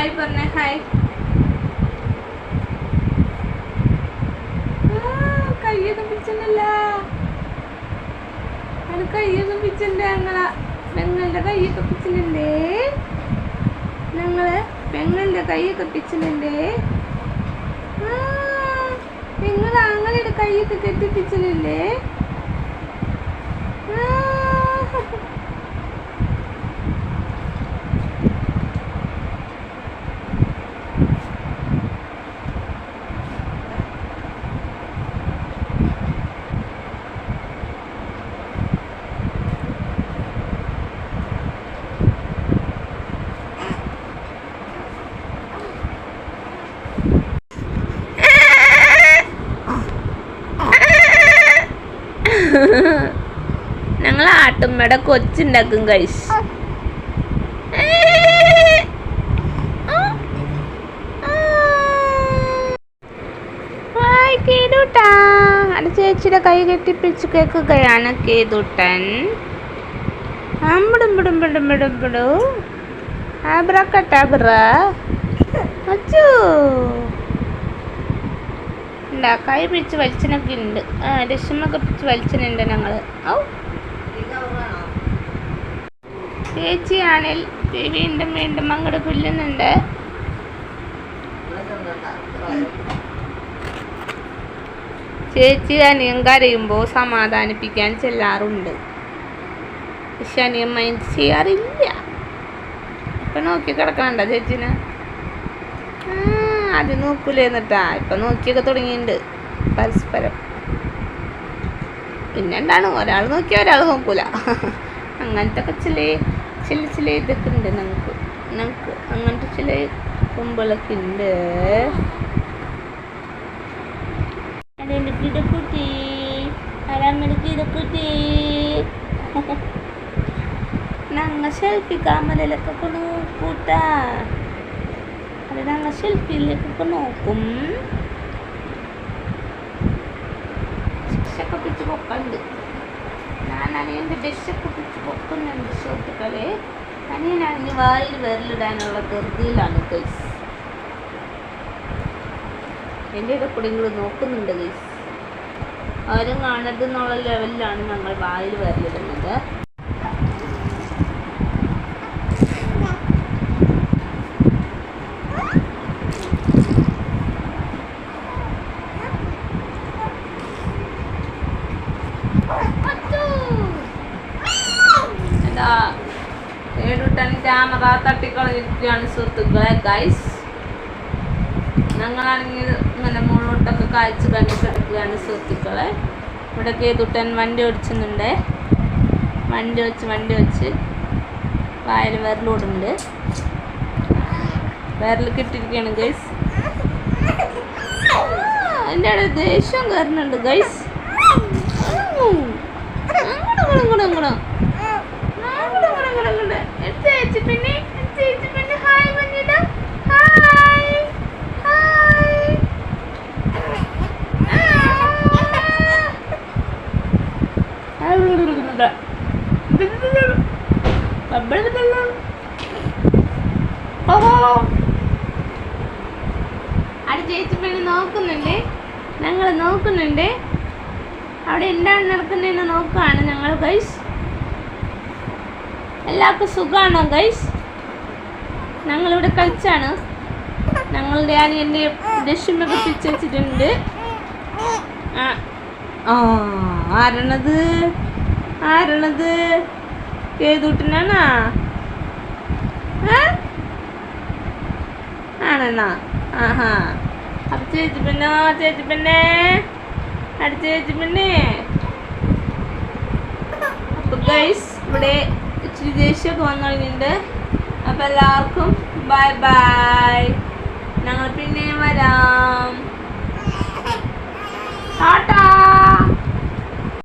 Hi കയ്യൊക്കെ പിടിച്ചില്ല അത് കയ്യൊക്കെ പിടിച്ചിട്ടുണ്ട് ഞങ്ങളെ പെങ്ങളുടെ കയ്യൊക്കെ പിടിച്ചിട്ടുണ്ടേ. ഞങ്ങൾ പെങ്ങളുടെ കയ്യൊക്കെ പിടിച്ചിട്ടുണ്ട്. നിങ്ങൾ ആങ്ങളുടെ കൈയൊക്കെ കെട്ടിപ്പിച്ചില്ലേ ഞങ്ങൾ ആട്ടുമ്മയുടെ കൊച്ചുണ്ടാക്കും കഴിച്ച് ചേച്ചിയുടെ കൈ കെട്ടിപ്പിടിച്ച് കേൾക്കുകയാണ് കേതുട്ടൻ അമ്പിടുമ്പിടുമ്പിടുമ്പിടുമ്പിടു ആബ്രക്കട്ടാബ്ര അച്ചോ. ഉണ്ടാ കൈ പിടിച്ച് വലിച്ചനൊക്കെ ഉണ്ട്. ആ രശ്മൊക്കെ പിടിച്ച് വലിച്ചനുണ്ട് ഞങ്ങൾ ഔ. ചേച്ചിയാണിൽ വീണ്ടും വീണ്ടും അങ്ങോട്ട് പുല്ലുന്നുണ്ട് ചേച്ചി അനിയൻ കരയുമ്പോൾ സമാധാനിപ്പിക്കാൻ ചെല്ലാറുണ്ട്. പക്ഷെ അനിയൻ മൈൻഡ് ചെയ്യാറില്ല. ഇപ്പൊ നോക്കി കിടക്കണ്ട ചേച്ചിനെ. ആ, നോക്കൂലേ നോക്കൂലേന്നിട്ടാ. ഇപ്പൊ നോക്കിയൊക്കെ തുടങ്ങിയിട്ടുണ്ട് പരസ്പരം. പിന്നെ എന്താണ്? ഒരാൾ നോക്കിയ ഒരാൾ നോക്കൂല. അങ്ങനത്തെ ഒക്കെ ചില ചില ചില ഇതൊക്കെ ഉണ്ട് നമുക്ക്. നമുക്ക് അങ്ങനത്തെ ചില കുമ്പളൊക്കെ ഉണ്ട് ഞങ്ങൾ കിടക്കുട്ടി? കാമലൊക്കെ കിടക്കുട്ടി? കൂട്ടാ സെൽഫി കാമലയിലൊക്കെ ഞങ്ങൾ സെൽഫിയിലേക്കൊക്കെ നോക്കും. ഡിഷൊക്കെ പിടിച്ച് പൊക്കുന്നുണ്ട് ഞാൻ അനിയന്റെ ഡിഷൊക്കെ പിടിച്ച് പൊക്കുന്നുണ്ട് സുഹൃത്തുക്കളെ. അനിയനാണെങ്കിൽ വായിൽ വിരലിടാനുള്ള ധൃതിയിലാണ് ഗൈസ് എന്റെ ഇടയിൽ കൂടെ ഇങ്ങോട്ട് നോക്കുന്നുണ്ട് ഗൈസ് ആരും കാണരുതെന്നുള്ള ലെവലിലാണ് ഞങ്ങൾ വായിൽ വിരലിടുന്നത്. ഏഴുട്ടൻ ക്യാമറ തട്ടിക്കളഞ്ഞിരിക്കുകയാണ് സുഹൃത്തുക്കളെ ഗൈസ് ഞങ്ങളാണെങ്കിൽ ഇങ്ങനെ മുകളിലോട്ടൊക്കെ കാഴ്ച കണ്ടിട്ടെടുക്കുകയാണ് സുഹൃത്തുക്കളെ. ഇവിടെ കേതുട്ടൻ വണ്ടി ഓടിച്ചുന്നുണ്ട് വണ്ടി വെച്ച് വണ്ടി വെച്ച് വായൽ വിരലോടുന്നുണ്ട്. വിരൽ കിട്ടിയിരിക്കുകയാണ് ഗൈസ് എന്റെ ദേഷ്യം കയറുന്നുണ്ട് ഗൈസ് അങ്ങോട്ടും ഇങ്ങോട്ടും ഇങ്ങോട്ടും അങ്ങോട്ടും ഇങ്ങോട്ടും ഇങ്ങോട്ടും ഇങ്ങോട്ടും എടുത്ത് വെച്ച് പിന്നെ എടുത്ത് വെച്ച് പിന്നെ ഹായ് പറഞ്ഞിട്ട് ഹായ് ഹായ് ഓഹോ അവിടെ ചേച്ചി പെണ്ണി നോക്കുന്നുണ്ട്. ഞങ്ങൾ നോക്കുന്നുണ്ട്. അവിടെ എന്താണ് നടക്കുന്നതെന്ന് നോക്കുകയാണ് ഞങ്ങൾ ഗൈസ് എല്ലാവർക്കും സുഖമാണോ ഗൈസ് ഞങ്ങളിവിടെ കളിച്ചാണ്. ഞങ്ങളുടെ അനിയന്റെ ദശമൊക്കെ പിടിച്ച് വെച്ചിട്ടുണ്ട്. ആ ആരണത്? ആരണത്? ഏതൂട്ടിനാണാ? ആണെന്നാ? ആഹാ. അപ്പൊ ചേച്ചി പെണ്ണോ ചേച്ചി പെണ്ണേ അടുത്ത ചേച്ചി പെണ്ണേ അപ്പൊ ഗൈസ് ഇവിടെ ഇച്ചിരി ദേഷ്യമൊക്കെ വന്നു കഴിഞ്ഞിട്ടുണ്ട്. അപ്പൊ എല്ലാവർക്കും ബൈ ബൈ ഞങ്ങൾ പിന്നെയും വരാം. ടാറ്റാ.